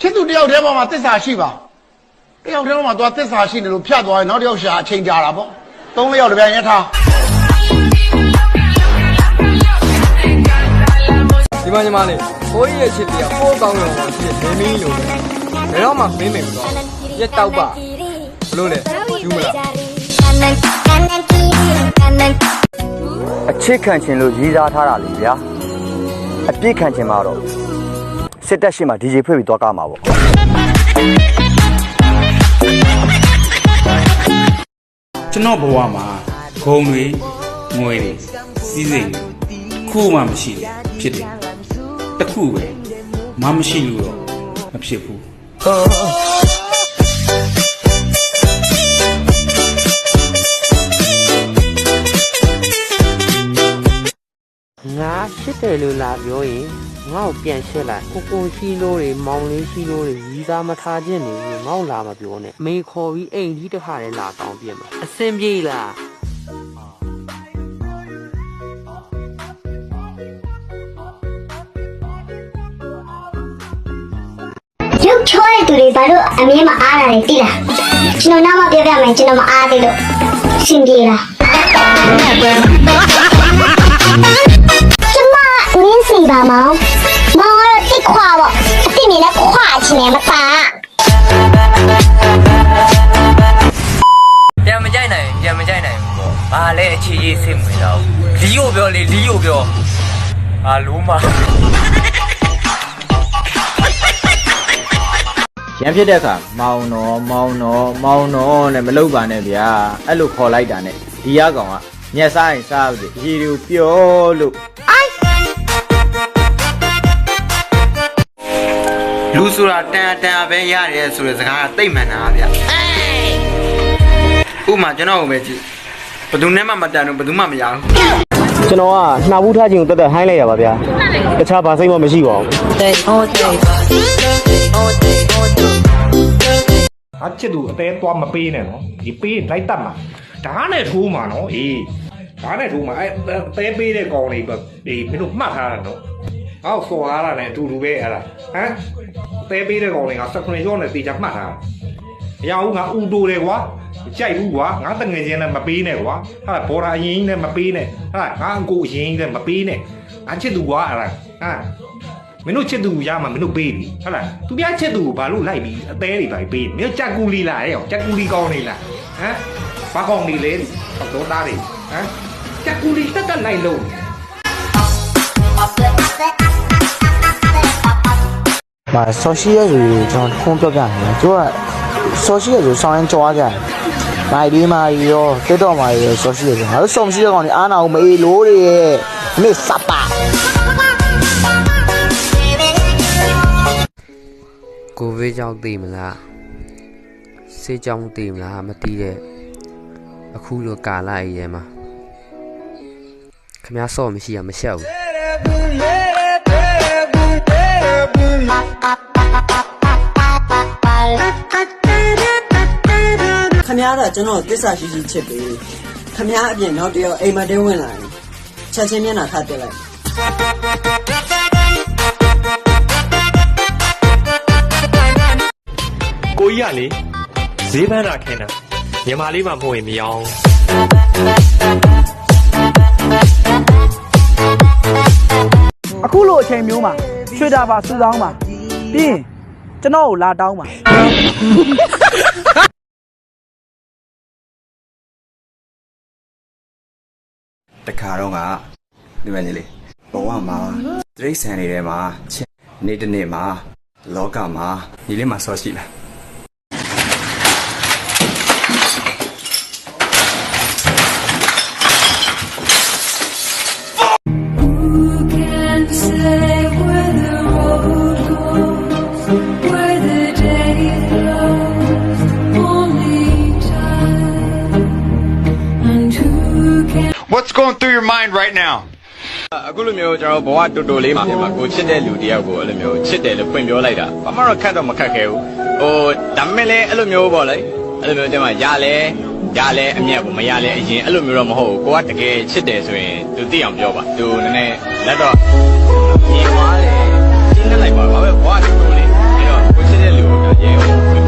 ချစ်သူတယောက်တည်းပေါ်မှာတစ္ဆာရှိပါတယောက်တည်းပေါ်မှာသွားတစ္ဆာရှိနေလို့ဖြတ်သွားရင်နောက်တစ်ယောက်ရှာအချိန်ကြာတာပေါ့သုံးလျောက်တစ်ပြန်ရထားဒီမှာညီမလေးကိုကြီးရဲ့ချစ်တရားပိုးကောင်းရောပါရှိတဲ့မင်းမင်းလိုပဲဘယ်တော့မှမင်းမင်မတော့ရက်တောက်ပါဘလို့လဲယူမလားအချစ်ခံခြင်းလို့ရည်စားထားတာလေဗျာအပြစ်ခံခြင်းမှာတော့ စစ်တက်ရှိမှ DJ ဖွင့်ပြီးသွားကားမှာပေါ့ကျွန်တော်ဘဝမှာဂုံတွေငွေတွေစီးစိမ်တွေခုမှမရှိတယ်ဖြစ်တယ်တစ်ခုပဲမမရှိလို့တော့မဖြစ်ဘူး ရှစ်တယ်လို့လာပြောရင်ငါ့ကိုပြန်ရှစ်လိုက်ကိုကိုရှိလို့တွေမောင်လေးရှိလို့တွေရီးသားမထားခြင်းနေဘူးငါ့ကိုလာမပြောနဲ့မေခေါ်ပြီးအိမ်ကြီးတစ်ခါလေးလာတောင်းပြမှာအစင်ပြေလားရုပ်ချောတဲ့သူတွေဘာလို့အမြင်မအားတာလဲသိလားကျွန်တော်နောက်မှပြောပြမယ်ကျွန်တော်မအားသေးလို့ရှင်ပြေလားကျမနင်းစီ ပါမောင်မောင်ကတော့တိခွာပေါ့အတိနေနဲ့ခွာချင်တယ်မသားပြန်မကြိုက်နိုင်ရင်ပြန်မကြိုက်နိုင်ဘူးပေါ့။ဘာလဲအခြေကြီးစိတ်မဝင်တော့ဘူး။လီယိုပြောလေလီယိုပြော။အာလုံးမရန်ဖြစ်တဲ့အခါမောင်တော်မောင်တော်မောင်တော်နဲ့မလုပ်ပါနဲ့ဗျာအဲ့လိုခေါ်လိုက်တာနဲ့ဒီရကောင်ကညက်စားရင်စားပြီအကြီးတွေကိုပြောလို့ လူဆိုတာတန်တန်ပဲရတယ်ဆိုတဲ့စကားကတိတ်မှန်တာဗျ။ဥမာကျွန်တော်ကိုပဲကြည့်။ဘယ်သူနဲ့မှမတန်ဘူးဘယ်သူမှမရဘူးကျွန်တော်ကနှာဘူးထားခြင်းကိုတက်တက်ဟိုင်းလိုက်ရပါဗျာတခြားဘာစိတ်မှမရှိပါဘူးအချစ်သူအသေးသွားမပေးနဲ့နော်ဒီပေးလိုက်တတ်မှာဓာတ်နဲ့ထိုးမှာနော်အေးဓာတ်နဲ့ထိုးမှာအဲအသေးပေးတဲ့ကောင်လေးပဲအေးမင်းတို့မှတ်ထားတာနော် ဟောက်စော်ရတာနဲ့အတူတူပဲအဲ့ဒါဟမ်အသေးပေးတဲ့ကောင်လေးကစကွန်ရောနဲ့တေချာမှတ်ထားတာမရဘူးငါဥတိုတယ်ကွာမကြိုက်ဘူးကွာငါတငယ်ချင်းနဲ့မပေးနဲ့ကွာဟာဘော်ရာအရင်ကြီးနဲ့မပေးနဲ့ဟာငါအကိုအရင်ကြီးနဲ့မပေးနဲ့အချစ်သူကွာအဲ့ဒါဟာမင်းတို့ချစ်သူရမှာမင်းတို့ပေးပြီဟုတ်လားသူပြချစ်သူကိုဘာလို့လိုက်ပြီးအသေးတွေပါပေးမင်းတို့ကြက်ကူလီလာတဲ့အောင်ကြက်ကူလီကောင်းနေလားဟမ်ဘာကောင်းနေလဲတော့သားတွေဟမ်ကြက်ကူလီတက်တက်လိုက်လို့။ မာဆော်ရှိရဲဆိုကျွန်တော်ခုံးပြောပြနေတယ်။သူကဆော်ရှိရဲဆိုဆောင်းရင်ကြွားကြတယ်။မိုက်ဒီမာရီရောတက်တော့မာရီရောဆော်ရှိရဲဆိုငါတို့ဆော်မရှိရဲကောင်ဒီအားနာအောင်မေးလို့တွေရဲ့။မေးစပါကိုဗစ်ကြောင့်သိမလားဆေးကြောင့်သိမလားမသိတဲ့အခုလိုကာလအရေးမှာခမ ्या ဆော့မရှိရမရှက်ဘူး ခမ ्या တော့ကျွန်တော်တစ္ဆာရှိရှိချစ်ပေးခမ ्या အပြင်နောက်တစ်ယောက်အိမ်မတဲဝင်လာရင်ချက်ချင်းမျက်နှာခတ်တက်လိုက်ကိုကြီးကလေဈေးပန်းတာခင်းတာမြန်မာလေးမှမဟုတ်ရင်မရောအခုလိုအချိန်မျိုးမှာ ရွှေတာပါစူဆောင်းပါပြီးရင်ကျွန်တော်ကိုလာတောင်းပါတခါတော့ကဒီမဲ့လေးဘဝမှာတရိတ်ဆန်နေတဲ့မှာချက်နေ့တစ်နေ့မှာလောကမှာဒီလေးမှာဆောရှိလား What's going through your mind right now အခုလိုမျိုးကျွန်တော်ဘဝတူတူလေးမှာပြန်မှာကိုချစ်တဲ့လူတယောက်ကိုအဲ့လိုမျိုးချစ်တယ်လို့ဖွင့်ပြောလိုက်တာဘာမှတော့ခက်တော့မခက်ခဲဘူးဟိုဒါပေမဲ့လည်းအဲ့လိုမျိုးပေါ့လေအဲ့လိုမျိုးကျွန်မရလဲရလဲအမျက်ကိုမရလဲအရင်အဲ့လိုမျိုးတော့မဟုတ်ဘူးကိုကတကယ်ချစ်တယ်ဆိုရင်သူသိအောင်ပြောပါသူနည်းနည်းလက်တော့မြင်သွားတယ်ရှင်းနေလိုက်ပါဘာပဲဘဝတူတူ